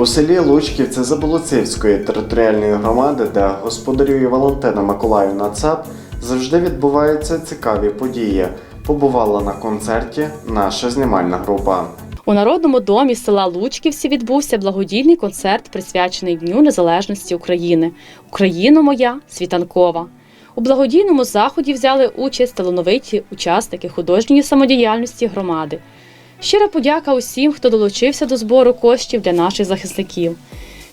У селі Лучківці Заболоцівської територіальної громади, де господарює Валентина Миколаївна Цап, завжди відбуваються цікаві події. Побувала на концерті наша знімальна група. У народному домі села Лучківці відбувся благодійний концерт, присвячений Дню Незалежності України. Україно моя світанкова. У благодійному заході взяли участь талановиті учасники художньої самодіяльності громади. Щира подяка усім, хто долучився до збору коштів для наших захисників.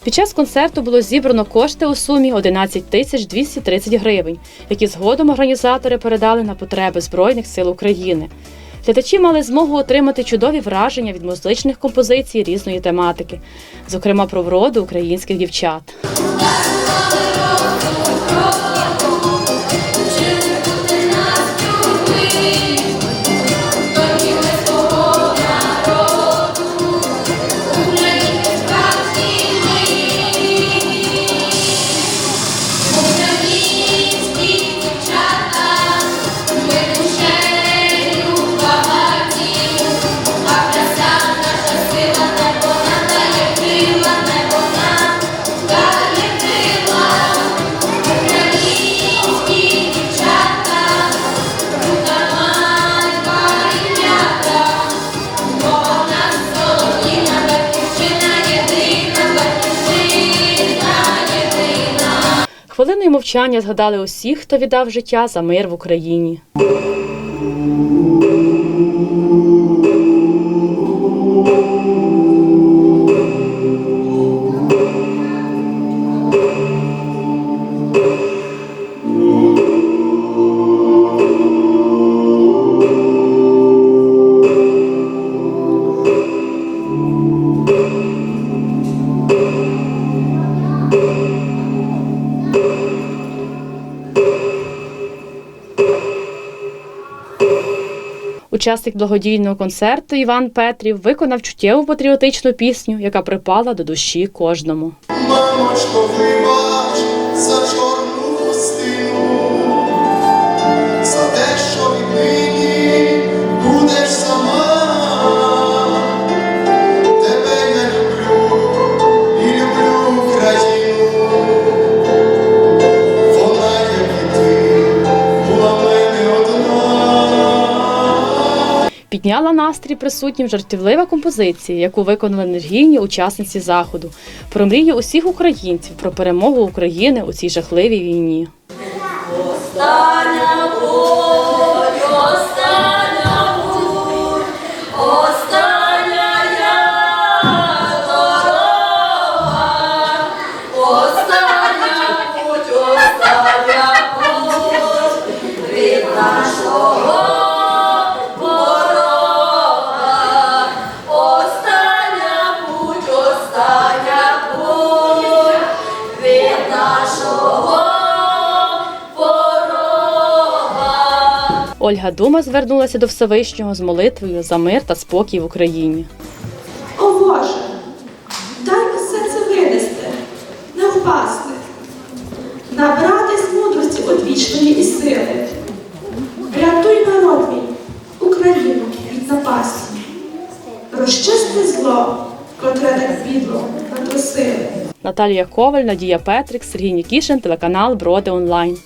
Під час концерту було зібрано кошти у сумі 11 тисяч 230 гривень, які згодом організатори передали на потреби Збройних сил України. Глядачі мали змогу отримати чудові враження від музичних композицій різної тематики, зокрема про вроду українських дівчат. Хвилиною мовчання згадали усіх, хто віддав життя за мир в Україні. Учасник благодійного концерту Іван Петрів виконав чуттєву патріотичну пісню, яка припала до душі кожному. Мамочко, Підняла настрій присутнім жартівлива композиція, яку виконали енергійні учасниці заходу, про мрію усіх українців про перемогу України у цій жахливій війні. Остання нашого ворога. Ольга Дума звернулася до Всевишнього з молитвою за мир та спокій в Україні. О Боже, дай ми серце винести, не впасти, набратись мудрості одвічної і сили. Рятуй народ мій, Україну від напасті. Розчисти зло, котре так підло натрусили. Наталія Коваль, Надія Петрик, Сергій Нікішин, телеканал Броди Онлайн.